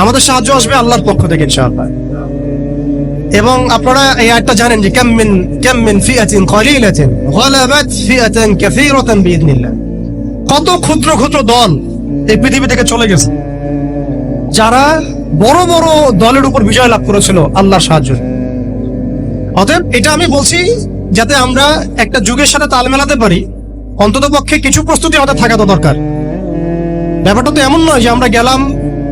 আমাদের সাহায্য আসবে আল্লাহর পক্ষ থেকে ইনশাআল্লাহ। এবং আপনারা এই আয়াতটা জানেন যে, কাম মিন ফিআতিন গালাবাত ফিআতান কাসীরাতান বিইذنিল্লাহ কত ক্ষুদ্র ক্ষুদ্র দল এই পৃথিবী থেকে চলে গেছে। যারা বড় বড় দলের উপর বিজয় লাভ করেছিল আল্লাহর সাহায্য। অতএব এটা আমি বলছি যাতে আমরা একটা যুগের সাথে তাল মেলাতে পারি। অন্তত পক্ষে কিছু প্রস্তুতি আমাদের থাকা তো দরকার। ব্যাপারটা তো এমন নয় যে আমরা গেলাম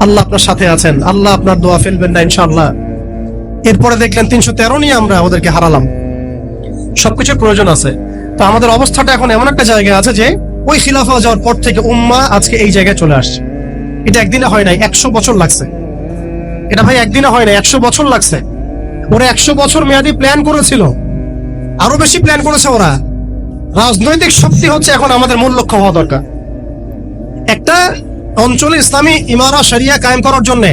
আল্লাহ আপনার সাথে আছেন। আল্লাহ আপনার দোয়া ফেলবেন না, ইনশাআল্লাহ। এরপরে দেখলেন তিনশো তেরো নিয়ে আমরা ওদেরকে হারালাম। সবকিছুর প্রয়োজন আছে। তো আমাদের অবস্থাটা এখন এমন একটা জায়গায় আছে যে, ওই খিলাফা যাওয়ার পর থেকে উম্মা আজকে এই জায়গায় চলে আসছে। এটা একদিনে হয় নাই, একশো বছর লাগছে। এটা ভাই একদিনে হয় না একশো বছর লাগছে। ওরা একশো বছর মেয়াদি প্ল্যান করেছিল। আরও বেশি প্ল্যান করেছে ওরা। রাজনৈতিক শক্তি হচ্ছে এখন আমাদের মূল লক্ষ্য হওয়া দরকার। একটা অঞ্চলে ইসলামী ইমারা শরিয়া কায়েম করার জন্য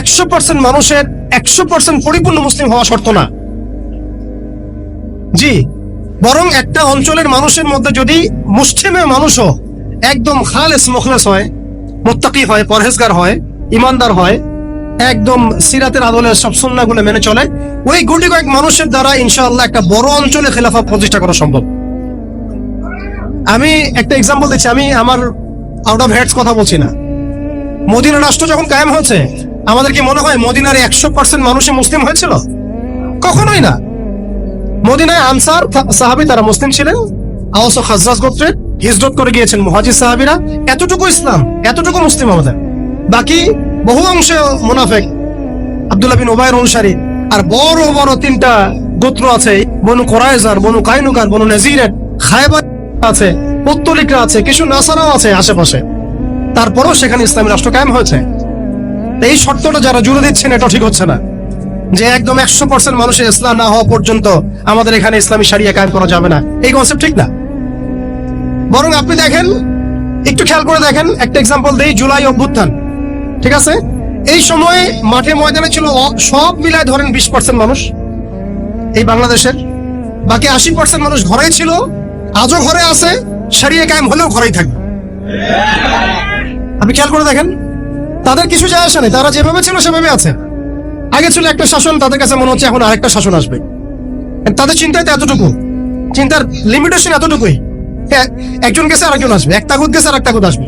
একশো পার্সেন্ট মানুষের একশো পার্সেন্ট পরিপূর্ণ মুসলিম হওয়া শর্ত না। জি, বরং একটা অঞ্চলের মানুষের মধ্যে যদি মুসলিমের মানুষও একদম খালেস মুখলেস হয়, মোত্তাকি হয়, পরহেজগার হয়, ইমানদার হয়, একদম সিরাতের আদলে সব সুন্নাগুলো মেনে চলে, ওই গুটি কয়েক মানুষের দ্বারা ইনশাআল্লাহ একটা বড় অঞ্চলে খেলাফা প্রতিষ্ঠা করা সম্ভব। আমি একটা এক্সাম্পল দিচ্ছি, আমি আমার আউট অফ হেডস কথা বলছি না। মদিনা রাষ্ট্র যখন কায়েম হয়েছে, আমাদের কি মনে হয় মদিনার একশো পার্সেন্ট মানুষে মুসলিম হয়েছিল? কখনোই না। মদিনায় আনসার সাহাবী তারা মুসলিম ছিলেন। আওস খাজরাজ গোত্রে হিজরত করে গিয়েছেন মুহাজির সাহাবীরা। এতটুকু ইসলাম, এতটুকু মুসলিম আমাদের। বাকি বহু অংশে মুনাফেক, আব্দুল্লাহ বিন ওবায়ের অনুসারী, আর বড় বড় তিনটা গোত্র আছে, বনু কোরাইজার, বনু কাইনুকার, বনু নাজিরের, খায়বার আছে, পত্তলিকরা আছে, কিছু নাসারাও আছে আশেপাশে। তারপরেও সেখানে ইসলামী রাষ্ট্র কায়েম হয়েছে। এই শর্তটা যারা জুড়ে দিচ্ছেন, এটা ঠিক হচ্ছে না। যে একদম একশো পার্সেন্ট মানুষের ইসলাম না হওয়া পর্যন্ত আমাদের এখানে ইসলামী সারিয়া কায়েম করা যাবে না। এই কনসেপ্ট ঠিক না। বরং আপনি দেখেন, একটু খেয়াল করে দেখেন, একটা এক্সাম্পল দেই, জুলাই অভ্যুত্থান। ঠিক আছে? এই সময় মাঠে ময়দানে ছিল সব মিলায় ধরেন বিশ পার্সেন্ট মানুষ এই বাংলাদেশের। বাকি আশি পার্সেন্ট মানুষ ঘরেই ছিল। আজও ঘরে আছে সারিয়া কায়েম হলেও ঘরেই থাকবে। আপনি খেয়াল করে দেখেন, তাদের কিছু যায় আসে না তারা যেভাবে ছিল সেভাবে আছে। আগে ছিল একটা শাসন, তাদের কাছে মনে হচ্ছে এখন আরেকটা শাসন আসবে। তাদের চিন্তায় তো এতটুকু। চিন্তার লিমিটেশন এতটুকুই। এ- একজন গেছে, আরেকজন আসবে। এক তাগুদ গেছে আর এক তাগুদ আসবে।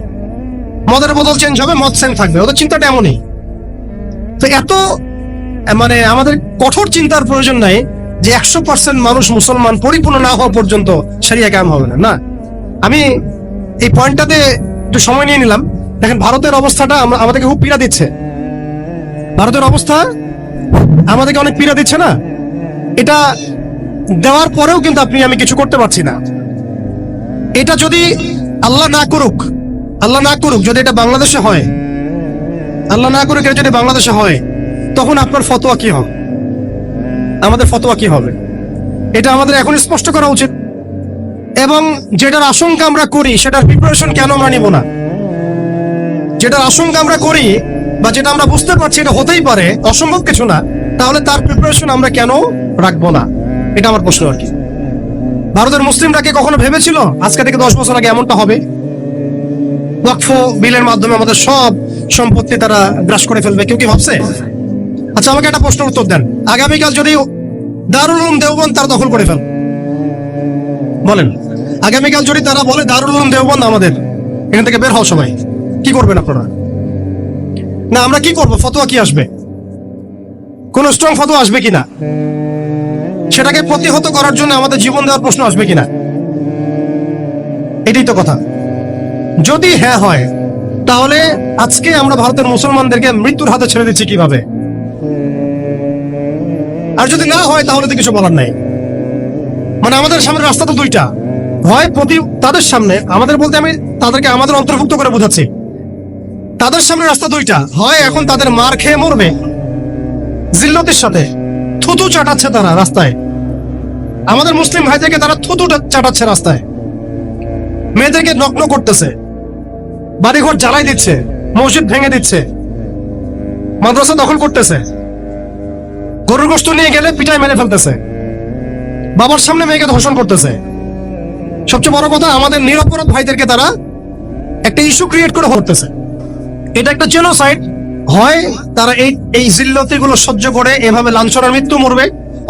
মদের বদল চেঞ্জ হবে, মদ সেম থাকবে। ওদের চিন্তাটা এমনই। তো এত মানে আমাদের কঠোর চিন্তার প্রয়োজন নাই যে একশো পার্সেন্ট মানুষ মুসলমান পরিপূর্ণ না হওয়া পর্যন্ত সারিয়া কায়েম হবে না। না। আমি এই পয়েন্টটাতে একটু সময় নিয়ে নিলাম। দেখেন, ভারতের অবস্থাটা আমাদেরকে খুব পীড়া দিচ্ছে। ভারতের অবস্থা আমাদেরকে অনেক পীড়া দিচ্ছে না? এটা দেওয়ার পরেও কিন্তু আপনি আমি কিছু করতে পারছি না। এটা যদি আল্লাহ না করুক, আল্লাহ না করুক, যদি এটা বাংলাদেশে হয়, আল্লাহ না করুক, এটা যদি বাংলাদেশে হয়, তখন আপনার ফতোয়া কি হবে? আমাদের ফতোয়া কি হবে? এটা আমাদের এখন স্পষ্ট করা উচিত। এবং যেটার আশঙ্কা আমরা করি, সেটার প্রিপারেশন কেন আমরা নিব না? যেটার আশঙ্কা আমরা করি বা যেটা আমরা বুঝতে পারছি এটা হতেই পারে, অসম্ভব কিছু না, তাহলে তার প্রিপারেশন আমরা কেন রাখব না? এটা আমার প্রশ্ন আর কি। ভারতের মুসলিমরা কি কখনো ভেবেছিল আজকে থেকে দশ বছর আগে এমনটা হবে? ওয়াকফ বিলের মাধ্যমে আমাদের সব সম্পত্তি তারা গ্রাস করে ফেলবে, কেউ কি ভাবছে? আচ্ছা আমাকে একটা প্রশ্নের উত্তর দেন। আগামীকাল যদি দারুল উলুম দেওবন্দ তারা দখল করে ফেল। বলেন, আগামীকাল যদি তারা বলে দারুল উলুম দেওবন্দ আমাদের, এখান থেকে বের হও সবাই। কি করবেন আপনারা? না, আমরা কি করব? ফতোয়া কি আসবে? কোন স্ট্রং ফতোয়া আসবে কিনা? সেটাকে প্রতিহত করার জন্য আমাদের জীবন দেওয়ার প্রশ্ন আসবে কিনা? এটাই তো কথা। যদি হ্যাঁ হয়, তাহলে আজকে আমরা ভারতের মুসলমানদেরকে মৃত্যুর হাতে ছেড়ে দিচ্ছি কীভাবে? আর যদি না হয়, তাহলে তো কিছু বলার নাই। মানে আমাদের সামনে রাস্তা তো দুইটা। হয় প্রতি তাদের সামনে, আমাদের বলতে আমি তাদেরকে আমাদের অন্তর্ভুক্ত করে বোঝাচ্ছি। তাদের সামনে রাস্তা দুইটা। হয় এখন তাদের মার খেয়ে মরবে। জিল্লতের সাথে থুতু চাটাচ্ছে তারা রাস্তায়। আমাদের মুসলিম ভাইদেরকে তারা থুতু চাটাচ্ছে রাস্তায়। মেয়েদেরকে নগ্ন করতেছে। বাড়িঘর জ্বালাই দিচ্ছে। মসজিদ ভেঙে দিচ্ছে। মাদ্রাসা দখল করতেছে। গরুর গোষ্ঠ নিয়ে গেলে পিঠায় মেরে ফেলতেছে। বাবার সামনে মেয়েকে ধর্ষণ করতেছে। সবচেয়ে বড় কথা, আমাদের নিরপরাধ ভাইদেরকে তারা একটা ইস্যু ক্রিয়েট করে করতেছে এটা একটা জেনোসাইড হয় তারা এই এই জিল্লতি গুলো সহ্য করে, এভাবে লাঞ্ছনার মৃত্যু মরবে,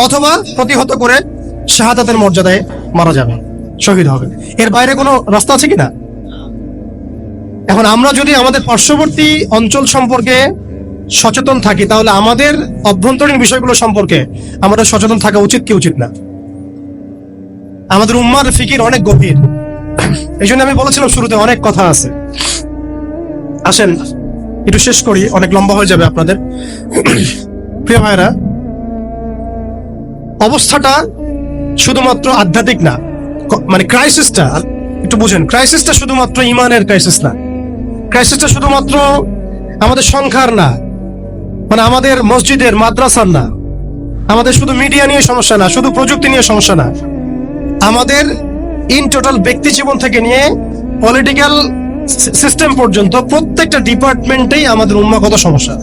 অথবা প্রতিহত করে শাহাদাতের মর্যাদায় মারা যাবে, শহীদ হবে। এর বাইরে কোনো রাস্তা আছে কিনা? এখন আমরা যদি আমাদের পার্শ্ববর্তী অঞ্চল সম্পর্কে সচেতন থাকি, তাহলে আমাদের অভ্যন্তরীণ বিষয়গুলো সম্পর্কে আমাদের সচেতন থাকা উচিত কি উচিত না? আমাদের উম্মার ফিকির অনেক গভীর। এই জন্য আমি বলেছিলাম শুরুতে অনেক কথা আছে। আসেন একটু শেষ করি, অনেক লম্বা হয়ে যাবে আপনাদের। প্রিয় ভাইরা অবস্থাটা শুধুমাত্র আধ্যাত্মিক না মানে ক্রাইসিসটা, একটু বুঝেন, ক্রাইসিসটা শুধুমাত্র ইমানের ক্রাইসিস না। ক্রাইসিসটা শুধুমাত্র আমাদের সংখ্যার না মানে আমাদের মসজিদের, মাদ্রাসার না। আমাদের শুধু মিডিয়া নিয়ে সমস্যা না, শুধু প্রযুক্তি নিয়ে সমস্যা না। আমাদের ইন টোটাল ব্যক্তি জীবন থেকে নিয়ে পলিটিক্যাল সিস্টেম পর্যন্ত প্রত্যেকটা ডিপার্টমেন্টেই আমাদের উন্মাগত সমস্যা।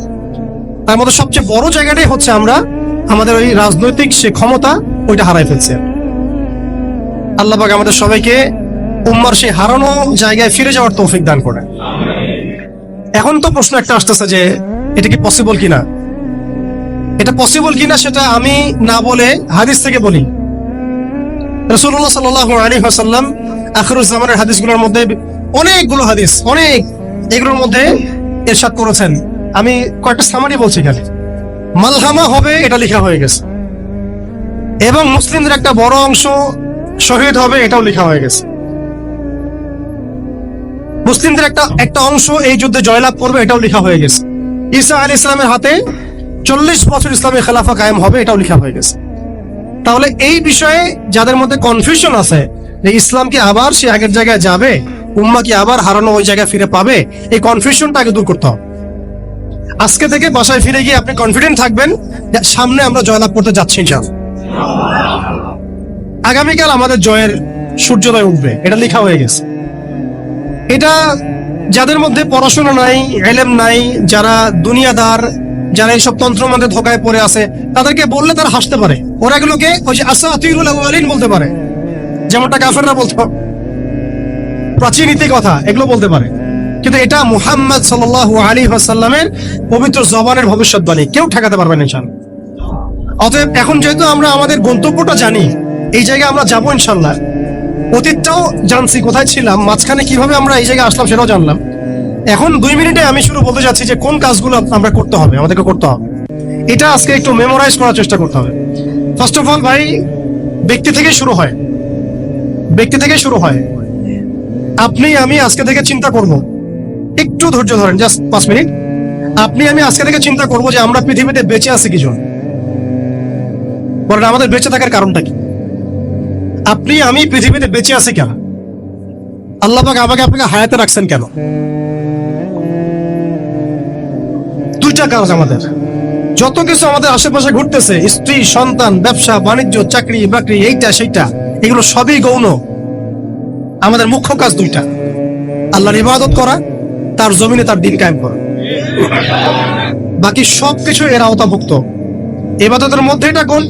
তার মধ্যে সবচেয়ে বড় জায়গাটাই হচ্ছে আমরা, আমাদের ওই রাজনৈতিক সে ক্ষমতা, ওইটা হারাই ফেলছে। আল্লাহ আমাদের সবাইকে উম্মার সেই হারানো জায়গায় ফিরে যাওয়ার তৌফিক দান করে এখন তো প্রশ্ন একটা আসতেছে যে, এটা কি পসিবল কিনা? এটা পসিবল কিনা সেটা আমি না বলে হাদিস থেকে বলি। রসুল্লাহ সাল আলী হাসাল্লাম আখরুজ্জামানের হাদিসগুলোর মধ্যে অনেকগুলো হাদিস, অনেক এগুলোর মধ্যে এরশাদ করেছেন। আমি কয়েকটা সামারি বলছি এখানে। মালহামা হবে, এটা লেখা হয়ে গেছে। এবং মুসলিমদের একটা বড় অংশ শহীদ হবে, এটাও লেখা হয়ে গেছে। মুসলিমদের একটা একটা অংশ এই যুদ্ধে জয়লাভ করবে, এটাও লেখা হয়ে গেছে। ঈসা আলী ইসলামের হাতে চল্লিশ বছর ইসলামী খেলাফা কায়েম হবে, এটাও লেখা হয়ে গেছে। তাহলে এই বিষয়ে যাদের মধ্যে কনফিউশন আছে যে ইসলাম কি আবার সে আগের জায়গায় যাবে উম্মা কি আবার হারানো ওই জায়গায় ফিরে পাবে, এই কনফিউশনটা আগে দূর করতে হবে। আজকে থেকে বাসায় ফিরে গিয়ে আপনি কনফিডেন্ট থাকবেন সামনে আমরা জয়লাভ করতে যাচ্ছি, ইনশাআল্লাহ। আগামীকাল আমাদের জয়ের সূর্যোদয় উঠবে, এটা লেখা হয়ে গেছে। এটা যাদের মধ্যে পড়াশোনা নাই, এলেম নাই, যারা দুনিয়াদার, যারা এইসব তন্ত্র মধ্যে ধোকায় পড়ে আছে, তাদেরকে বললে তারা হাসতে পারে। ওরা এগুলোকে ওই যে আসা বলতে পারে। যেমনটা কাফেররা বলতো প্রাচীন ইতি কথা, এগুলো বলতে পারে। কিন্তু এটা মুহাম্মদ সাল্লাল্লাহু আলী ওয়াসাল্লামের পবিত্র জবানের ভবিষ্যৎবাণী কেউ ঠেকাতে পারবে না ইনশাল্লাহ অতএব এখন যেহেতু আমরা আমাদের গন্তব্যটা জানি, এই জায়গায় আমরা যাব ইনশাল্লাহ অতীতটাও জানছি, কোথায় ছিলাম, মাঝখানে কীভাবে আমরা এই জায়গায় আসলাম সেটাও জানলাম। এখন দুই মিনিটে আমি শুরু বলতে যাচ্ছি যে কোন কাজগুলো আমরা করতে হবে, আমাদেরকে করতে হবে। এটা আজকে একটু মেমোরাইজ করার চেষ্টা করতে হবে। ফার্স্ট অফ অল ভাই, ব্যক্তি থেকে শুরু হয়। ব্যক্তি থেকে শুরু হয়। আপনি, আমি আজকে থেকে চিন্তা করব। একটু ধৈর্য ধরেন জাস্ট পাঁচ মিনিট। আপনি, আমি আজকে থেকে চিন্তা করব যে আমরা পৃথিবীতে বেঁচে আছি কি জন্য বলেন, আমাদের বেঁচে থাকার কারণটা কি? আপনি, আমি পৃথিবীতে বেঁচে আছি কেন? আল্লাহ আমাকে আপনাকে হায়াতে রাখছেন কেন? দুইটা কাজ আমাদের। যত কিছু আমাদের আশেপাশে ঘুরতেছে, স্ত্রী, সন্তান, ব্যবসা, বাণিজ্য, চাকরি, বাকরি, এইটা, সেইটা, এগুলো সবই গৌণ। আমাদের মুখ্য কাজ দুইটা। আল্লাহর ইবাদত করা, তার জমিনে তার দিন কায়েম করা। বাকি সবকিছু এর আওতাভুক্ত। এবাদতের মধ্যে এটা কোন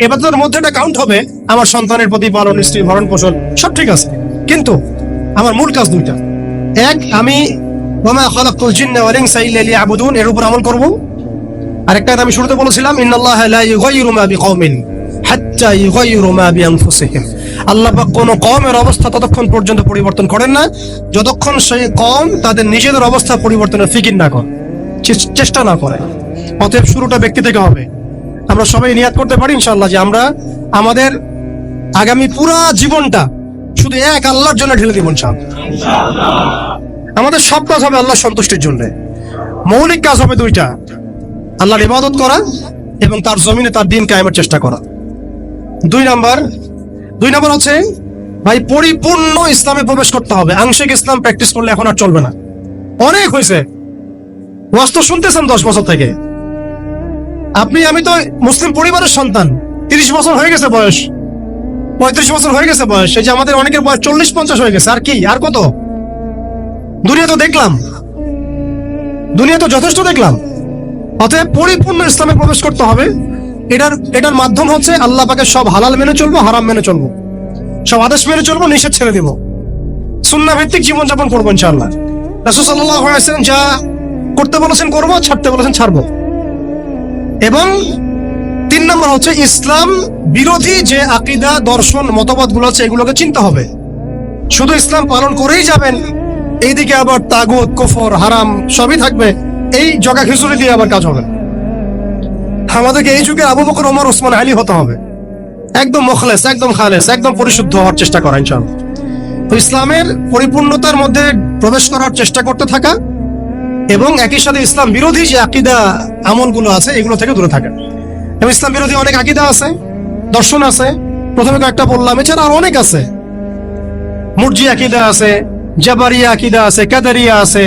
এবাদতের মধ্যে এটা কাউন্ট হবে। আমার সন্তানের প্রতি পালন, স্ত্রী ভরণ পোষণ, সব ঠিক আছে। কিন্তু আমার মূল কাজ দুইটা। এক, আমি ওমা খালাকুল জিন্না ওয়াল ইনসা ইল্লা লিয়াবুদুন, এর উপর আমল করব। আরেকটা আমি শুরুতে বলেছিলাম, ইন্নাল্লাহ লা ইউগাইয়িরু মা বিকওমিন, হাত্তা ইউগাইয়িরু মা বিআনফুসিহিম। আল্লাহ পাক কোন কওমের অবস্থা ততক্ষণ পর্যন্ত পরিবর্তন করেন না। যতক্ষণ সেই কওম তাদের নিজেদের অবস্থা পরিবর্তনের ফিকির না করে চেষ্টা না করে। অতএব শুরুটা ব্যক্তি থেকে হবে। আমরা সবাই নিয়াত করতে পারি ইনশাআল্লাহ যে আমরা আমাদের আগামী পুরা জীবনটা শুধু এক আল্লাহর জন্য ঢেলে দিব আমাদের সব কাজ হবে আল্লাহ সন্তুষ্টির জন্য। মৌলিক কাজ হবে দুইটা। আল্লাহর ইবাদত করা এবং তার জমিনে তার দিন কায়েমের চেষ্টা করা। দুই নাম্বার দুই নাম্বার হচ্ছে, ভাই, পরিপূর্ণ ইসলামে প্রবেশ করতে হবে। আংশিক ইসলাম প্র্যাকটিস করলে এখন আর চলবে না। অনেক হয়েছে। ওয়াজ শুনতেছেন দশ বছর থেকে। আপনি, আমি তো মুসলিম পরিবারের সন্তান। তিরিশ বছর হয়ে গেছে বয়স। পঁয়ত্রিশ বছর হয়ে গেছে বয়স। এই যে আমাদের অনেকের বয়স চল্লিশ, পঞ্চাশ হয়ে গেছে। আর কি? আর কত? দুনিয়া তো দেখলাম। দুনিয়া তো যথেষ্ট দেখলাম। অতএব পরিপূর্ণ ইসলামে প্রবেশ করতে হবে। এটার এটার মাধ্যম হচ্ছে আল্লাহ পাকে সব হালাল মেনে চলবো, হারাম মেনে চলবো। সব আদেশ মেনে চলবো, নিষেধ ছেড়ে দিব। সুন্না ভিত্তিক জীবনযাপন করব ইনশাআল্লাহ। রাসূল আলাইহি যা করতে বলেছেন করব, ছাড়তে বলেছেন ছাড়বো। এবং তিন নম্বর হচ্ছে ইসলাম বিরোধী যে আকিদা, দর্শন মতবাদগুলো আছে, এগুলোকে চিনতে হবে। শুধু ইসলাম পালন করেই যাবেন, এইদিকে আবার তাগুত, কুফর, হারাম সবই থাকবে, এই জগা খিচুড়ি দিয়ে আবার কাজ হবে। আমাদেরকে এই যুগে আবু বকর, ওমর, ওসমান, আলী হতে হবে। একদম মখলেস, একদম খালেস, একদম পরিশুদ্ধ হওয়ার চেষ্টা করা, ইনশাআল্লাহ। তো ইসলামের পরিপূর্ণতার মধ্যে প্রবেশ করার চেষ্টা করতে থাকা এবং একই সাথে ইসলাম বিরোধী যে আকিদা, আমলগুলো আছে, এগুলো থেকে দূরে থাকা। এবং ইসলাম বিরোধী অনেক আকিদা আছে, দর্শন আছে। প্রথমে কয়েকটা বললাম, এছাড়া আর অনেক আছে। মুরজি আকিদা আছে, জাবারিয়া আকিদা আছে, কাদারিয়া আছে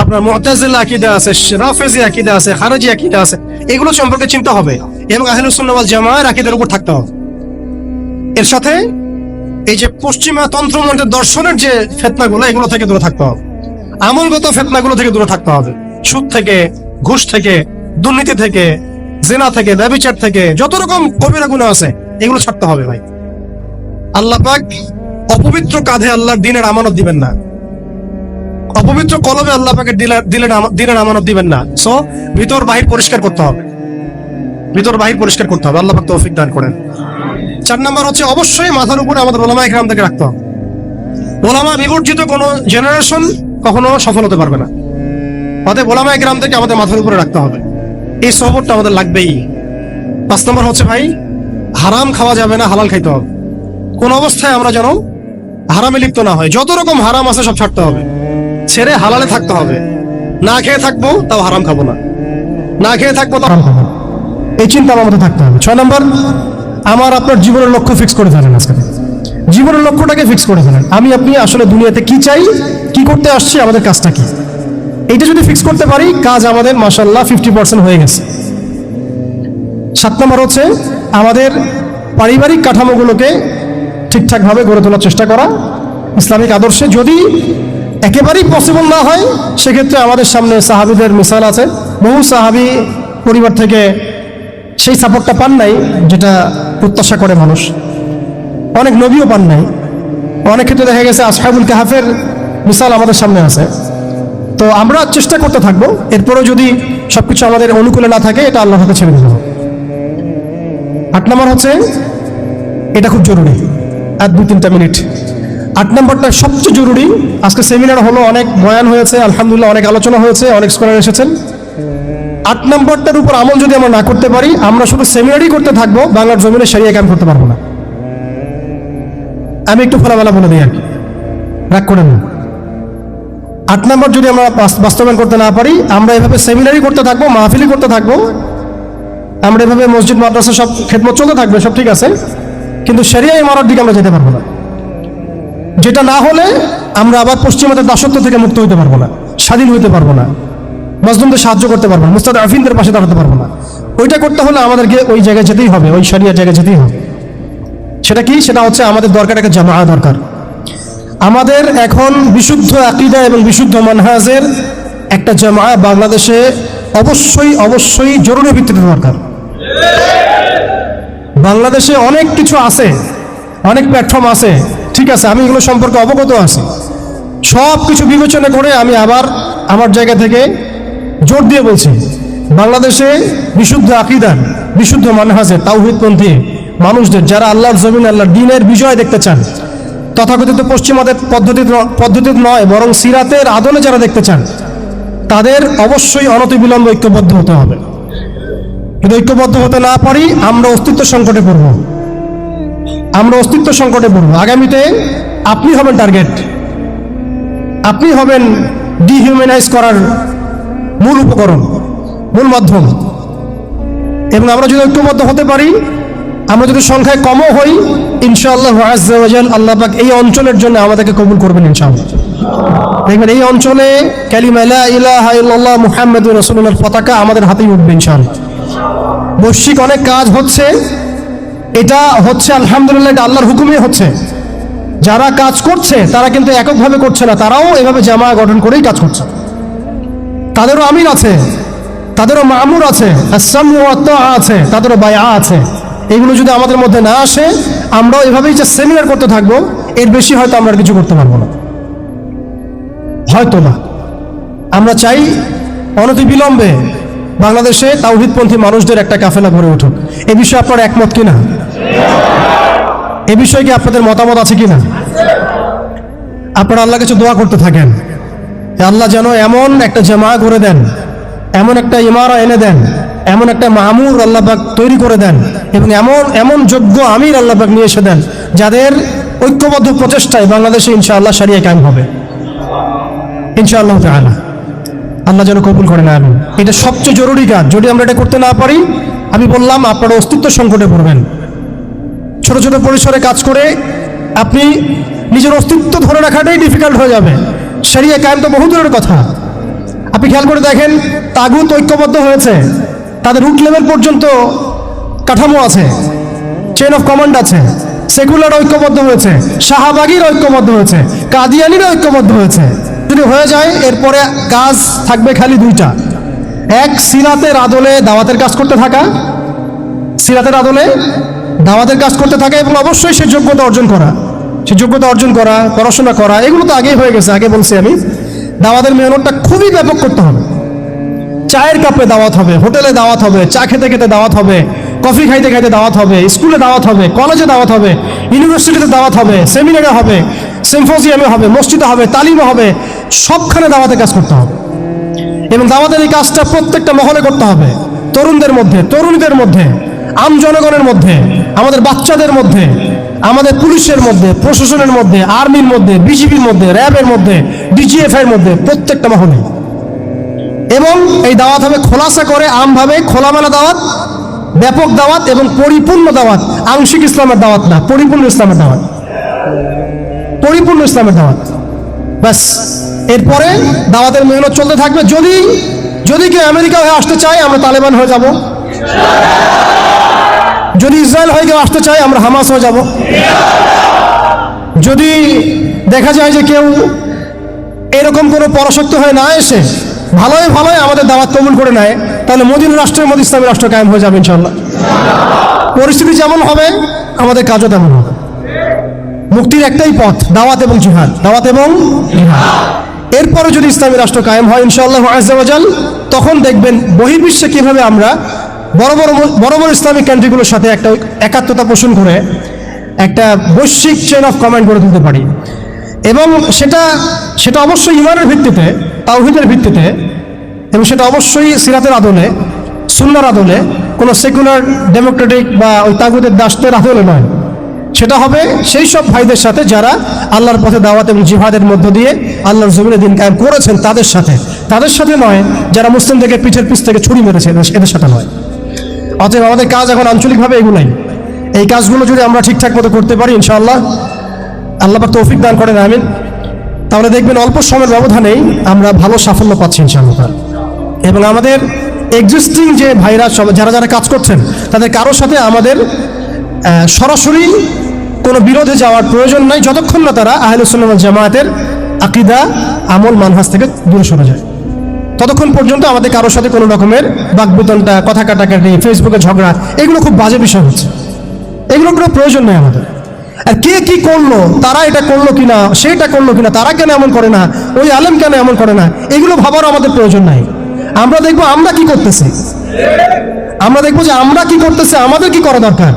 আপনার মুতাজিলা আকিদা আছে, রাফেজি আকিদা আছে, খারাজি আকিদা আছে, এগুলো সম্পর্কে চিন্তা হবে এবং আহলুস সুন্নাহ ওয়াল জামাআর আকিদার উপর থাকতে হবে। এর সাথে এই যে পশ্চিমা তন্ত্রমন্ত্রের দর্শনের যে ফেতনাগুলো, এগুলো থেকে দূরে থাকতে হবে। আমলগত ফেতনাগুলো থেকে দূরে থাকতে হবে। সুদ থেকে, ঘুষ থেকে, দুর্নীতি থেকে, জেনা থেকে, ব্যবিচার থেকে, যত রকম কবিরা গুণ আছে, এগুলো ছাড়তে হবে ভাই। আল্লাহ পাক অপবিত্র কাঁধে আল্লাহর দিনের আমানত দিবেন না। অপবিত্র কলমে আল্লাহ পাকে আমা- দিনের আমানত দিবেন না। সো ভিতর বাহির পরিষ্কার করতে হবে। ভিতর বাহির পরিষ্কার করতে হবে। আল্লাহ পাক তৌফিক দান করেন। চার নাম্বার হচ্ছে, অবশ্যই মাথার উপরে আমাদের ওলামা একরাম থেকে রাখতে হবে। ওলামা বিবর্জিত কোনো জেনারেশন কখনো সফল হতে পারবে না। অতএব ওলামা একরাম থেকে আমাদের মাথার উপরে রাখতে হবে। এই সহবতটা আমাদের লাগবেই। পাঁচ নম্বর হচ্ছে, ভাই, হারাম খাওয়া যাবে না, হালাল খাইতে হবে। কোন অবস্থায় আমরা যেন হারামে লিপ্ত না হয় যত রকম হারাম আছে সব ছাড়তে হবে। ছেড়ে হালালে থাকতে হবে। না খেয়ে থাকব, তাও হারাম খাব না। না খেয়ে থাকব, তাও খাব এই চিন্তা আমার মধ্যে থাকতে হবে। ছয় নম্বর, আমার আপনার জীবনের লক্ষ্য ফিক্স করে ফেলেন আজকে। জীবনের লক্ষ্যটাকে ফিক্স করে ফেলেন। আমি, আপনি আসলে দুনিয়াতে কি চাই, কি করতে আসছি, আমাদের কাজটা কি? এইটা যদি ফিক্স করতে পারি, কাজ আমাদের মাসাল্লাহ ফিফটি পার্সেন্ট হয়ে গেছে। সাত নম্বর হচ্ছে, আমাদের পারিবারিক কাঠামোগুলোকে ঠিকঠাকভাবে গড়ে তোলার চেষ্টা করা, ইসলামিক আদর্শে যদি একেবারেই পসিবল না হয়, সেক্ষেত্রে আমাদের সামনে সাহাবিদের মিসাল আছে। বহু সাহাবি পরিবার থেকে সেই সাপোর্টটা পান নাই, যেটা প্রত্যাশা করে মানুষ। অনেক নবীও পান নাই। অনেক ক্ষেত্রে দেখা গেছে আসহাবুল কাহাফের মিসাল আমাদের সামনে আছে। তো আমরা চেষ্টা করতে থাকব। এরপরেও যদি সবকিছু আমাদের অনুকূলে না থাকে, এটা আল্লাহর হাতে ছেড়ে দেবো। আট নম্বর হচ্ছে, এটা খুব জরুরি। আর দু তিনটা মিনিট। আট নম্বরটা সবচেয়ে জরুরি। আজকে সেমিনার হলো, অনেক বয়ান হয়েছে, আলহামদুলিল্লাহ, অনেক আলোচনা হয়েছে, অনেক স্কলার এসেছেন। আট নম্বরটার উপর আমল যদি আমরা না করতে পারি, আমরা শুধু সেমিনারই করতে থাকব, বাংলার জমিনে সেরিয়া কাম করতে পারব না। আমি একটু খোলামেলা বলে দিই আর কি। রাগ করে আট নম্বর যদি আমরা বাস- বাস্তবায়ন করতে না পারি, আমরা এভাবে সেমিনারি করতে থাকব মাহফিলি করতে থাকব। আমরা এভাবে মসজিদ, মাদ্রাসা সব খেদমত চলতে থাকবে, সব ঠিক আছে। কিন্তু সেরিয়া ইমারত দিকে আমরা যেতে পারব না। যেটা না হলে আমরা আবার পশ্চিমাদের দাসত্ব থেকে মুক্ত হতে পারব না, স্বাধীন হতে পারব না মজলুমদের সাহায্য করতে পারব না, মুস্তাদ আফিনদের পাশে দাঁড়াতে পারব না। ওইটা করতে হলে আমাদেরকে ওই জায়গায় যেতেই হবে, ওই সারিয়ার জায়গায় যেতেই হবে। সেটা কি? সেটা হচ্ছে আমাদের দরকার, একটা জামা দরকার। আমাদের এখন বিশুদ্ধ আকিদা এবং বিশুদ্ধ মানহাজের একটা জামা বাংলাদেশে অবশ্যই অবশ্যই জরুরি ভিত্তিতে দরকার। বাংলাদেশে অনেক কিছু আছে, অনেক প্ল্যাটফর্ম আছে ঠিক আছে, আমি এগুলো সম্পর্কে অবগত আছি। সব কিছু বিবেচনা করে আমি আবার আমার জায়গা থেকে জোর দিয়ে বলছি, বাংলাদেশে বিশুদ্ধ আকিদার বিশুদ্ধ মানহাজের তাওহিদপন্থী মানুষদের, যারা আল্লাহর জমিন, আল্লাহর দিনের বিজয় দেখতে চান, তথাকথিত পশ্চিমাদের পদ্ধতি পদ্ধতির নয়, বরং সিরাতের আদলে যারা দেখতে চান, তাদের অবশ্যই অনতিবিলম্ব ঐক্যবদ্ধ হতে হবে। যদি ঐক্যবদ্ধ হতে না পারি, আমরা অস্তিত্ব সংকটে পড়ব। আমরা অস্তিত্ব সংকটে পড়ব। আগামীতে আপনি হবেন টার্গেট আপনি হবেন ডিহিউম্যানাইজ করার মূল উপকরণ, মূল মাধ্যম। এবং আমরা যদি ঐক্যবদ্ধ হতে পারি, আমরা যদি সংখ্যায় কমও হই, ইনশাআল্লাহ আল্লাহ পাক এই অঞ্চলের জন্য আমাদেরকে কবুল করবেন ইনশাআল্লাহ। দেখবেন এই অঞ্চলে কালিমা লা ইলাহা ইল্লাল্লাহ মুহাম্মাদুর রাসূলুল্লাহর পতাকা আমাদের হাতেই উঠবে ইনশাআল্লাহ। বৈশ্বিক অনেক কাজ হচ্ছে এটা হচ্ছে, আলহামদুলিল্লাহ, এটা আল্লাহর হুকুমে হচ্ছে। যারা কাজ করছে, তারা কিন্তু এককভাবে করছে না। তারাও এভাবে জামা গঠন করেই কাজ করছে। তাদেরও আমির আছে, তাদেরও মামুর আছে আছে, তাদেরও বায়া আছে। এগুলো যদি আমাদের মধ্যে না আসে, আমরাও এভাবেই যে সেমিনার করতে থাকব, এর বেশি হয়তো আমরা কিছু করতে পারব না। হয়তো না। আমরা চাই অনতি বিলম্বে বাংলাদেশে তাওহিদপন্থী মানুষদের একটা কাফেলা গড়ে উঠুক। এ বিষয়ে আপনার একমত কিনা? এ বিষয়ে কি আপনাদের মতামত আছে কিনা? আপনারা আল্লাহ কিছু দোয়া করতে থাকেন। আল্লাহ যেন এমন একটা জামা করে দেন, এমন একটা ইমারা এনে দেন, এমন একটা মামুর আল্লাহবাক তৈরি করে দেন এবং এমন এমন যোগ্য আমির আল্লাহবাক নিয়ে এসে দেন যাদের ঐক্যবদ্ধ প্রচেষ্টায় বাংলাদেশে ইনশাআল্লাহ সারিয়া কায়েম হবে। ইনশাআল্লাহ তাআলা। আল্লাহ যেন কবুল করেন আমি এটা সবচেয়ে জরুরি কাজ। যদি আমরা এটা করতে না পারি, আমি বললাম আপনারা অস্তিত্ব সংকটে পড়বেন। ছোট ছোট পরিসরে কাজ করে আপনি নিজের অস্তিত্ব ধরে রাখাটাই ডিফিকাল্ট হয়ে যাবে। সেরিয়া কায়েম তো বহু দূরের কথা। আপনি খেয়াল করে দেখেন, তাগুত ঐক্যবদ্ধ হয়েছে। তাদের রুট লেভেল পর্যন্ত কাঠামো আছে। চেন অফ কমান্ড আছে। সেকুলার ঐক্যবদ্ধ হয়েছে। শাহবাগির ঐক্যবদ্ধ হয়েছে। কাদিয়ানির ঐক্যবদ্ধ হয়েছে। যদি হয়ে যায়, এরপরে কাজ থাকবে খালি দুইটা। এক, সিরাতের আদলে দাওয়াতের কাজ করতে থাকা। সিরাতের আদলে দাওয়াতের কাজ করতে থাকা এবং অবশ্যই সে যোগ্যতা অর্জন করা, সে যোগ্যতা অর্জন করা, পড়াশোনা করা, এগুলো তো আগেই হয়ে গেছে, আগে বলছি আমি। দাওয়াতের মেহনতটা খুবই ব্যাপক করতে হবে। চায়ের কাপে দাওয়াত হবে, হোটেলে দাওয়াত হবে, চা খেতে খেতে দাওয়াত হবে, কফি খাইতে খাইতে দাওয়াত হবে, স্কুলে দাওয়াত হবে, কলেজে দাওয়াত হবে, ইউনিভার্সিটিতে দাওয়াত হবে, সেমিনারে হবে সিম্ফোজিয়ামে হবে, মসজিদে হবে, তালিমে হবে, সবখানে দাওয়াতে কাজ করতে হবে। এবং দাওয়াতের এই কাজটা প্রত্যেকটা মহলে করতে হবে, তরুণদের মধ্যে, তরুণীদের মধ্যে। আম জনগণের মধ্যে, আমাদের বাচ্চাদের মধ্যে, আমাদের পুলিশের মধ্যে, প্রশাসনের মধ্যে, আর্মির মধ্যে, বিজিবির মধ্যে, র্যাবের মধ্যে ডিজিএফ এর মধ্যে, প্রত্যেকটা মহলে। এবং এই দাওয়াত হবে খোলাসা করে, আমভাবে খোলামেলা দাওয়াত, ব্যাপক দাওয়াত এবং পরিপূর্ণ দাওয়াত, আংশিক ইসলামের দাওয়াত না, পরিপূর্ণ ইসলামের দাওয়াত। পরিপূর্ণ ইসলামের দাওয়াত। ব্যাস। এরপরে দাওয়াতের মেহনত চলতে থাকবে। যদি যদি কেউ আমেরিকা হয়ে আসতে চায়, আমরা তালেবান হয়ে যাব। যদি ইসরায়েল হয়ে কেউ আসতে চায়, আমরা হামাস হয়ে যাব। যদি দেখা যায় যে কেউ এরকম কোনো পরাশক্তি হয়ে না এসে ভালোই ভালোই আমাদের দাওয়াত কবুল করে নেয়, তাহলে মদিন রাষ্ট্রের মধ্যে ইসলামী রাষ্ট্র কায়েম হয়ে যাবে ইনশাল্লাহ পরিস্থিতি যেমন হবে, আমাদের কাজও তেমন হবে। মুক্তির একটাই পথ, দাওয়াত এবং জিহাদ। দাওয়াত এবং এরপরে যদি ইসলামী রাষ্ট্র কায়েম হয় ইনশাআল্লাহ আজাল তখন দেখবেন বহির্বিশ্বে কীভাবে আমরা বড় বড় বড় বড় ইসলামিক কান্ট্রিগুলোর সাথে একটা একাত্মতা পোষণ করে একটা বৈশ্বিক চেন অফ কমান্ড গড়ে তুলতে পারি। এবং সেটা সেটা অবশ্যই ইমানের ভিত্তিতে, তাওহিদের ভিত্তিতে, এবং সেটা অবশ্যই সিরাতের আদলে, সুন্নার আদলে, কোনো সেকুলার ডেমোক্রেটিক বা ওই তাগুদের দাসদের আদলে নয়। সেটা হবে সেই সব ভাইদের সাথে যারা আল্লাহর পথে দাওয়াত এবং জিহাদের মধ্য দিয়ে আল্লাহর জমিনে দিন কায়েম করেছেন তাদের সাথে। তাদের সাথে নয়, যারা মুসলিমদেরকে পিঠের পিছ থেকে ছুরি মেরেছে, এদের- সাথে নয়। অতএব আমাদের কাজ এখন আঞ্চলিকভাবে এগুলাই। এই কাজগুলো যদি আমরা ঠিকঠাক মতো করতে পারি, ইনশাআল্লাহ। আল্লাহ পাক তৌফিক দান করেন, আমিন। তাহলে দেখবেন অল্প সময়ের ব্যবধানেই আমরা ভালো সাফল্য পাচ্ছি, ইনশাআল্লাহ। এবং আমাদের এক্সিস্টিং যে ভাইরা যারা যারা কাজ করছেন, তাদের কারোর সাথে আমাদের সরাসরি কোনো বিরোধে যাওয়ার প্রয়োজন নাই, যতক্ষণ না তারা আহলুসুল্লাহ জামায়াতের আকিদা, আমল, মানহাজ থেকে দূরে সরে যায়। ততক্ষণ পর্যন্ত আমাদের কারোর সাথে কোনো রকমের বাকবেতনটা কথা কাটাকাটি ফেসবুকে ঝগড়া, এগুলো খুব বাজে বিষয় হচ্ছে। এগুলো কোনো প্রয়োজন নেই আমাদের। আর কে কি করল, তারা এটা করল কিনা, সেটা করল কিনা, তারা কেন এমন করে না, ওই আলেম কেন এমন করে না, এগুলো ভাবার আমাদের প্রয়োজন নাই। আমরা দেখব আমরা কি করতেছি। আমরা দেখব যে আমরা কি করতেছি, আমাদের কি করা দরকার?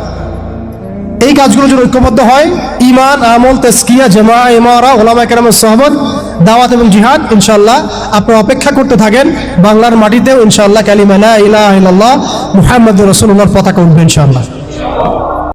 এই কাজগুলো যদি ঐক্যবদ্ধ হয়। ইমান আমল তেস্কিয়া জেমা এমারা ওলামা কেরামের সহমত দাওয়াত এবং জিহাদ ইনশাল্লাহ আপনারা অপেক্ষা করতে থাকেন। বাংলার মাটিতেও ইনশাল্লাহ কালিমালা ইলাহ মুহাম্মদ রসুল্লাহর পতাকা উঠবে ইনশাল্লাহ